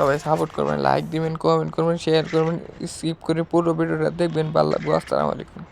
সবাই সাপোর্ট করবেন লাইক দিবেন কমেন্ট করবেন শেয়ার করবেন স্কিপ করে পুরো ভিডিওটা দেখবেন। ভালো আসসালামু আলাইকুম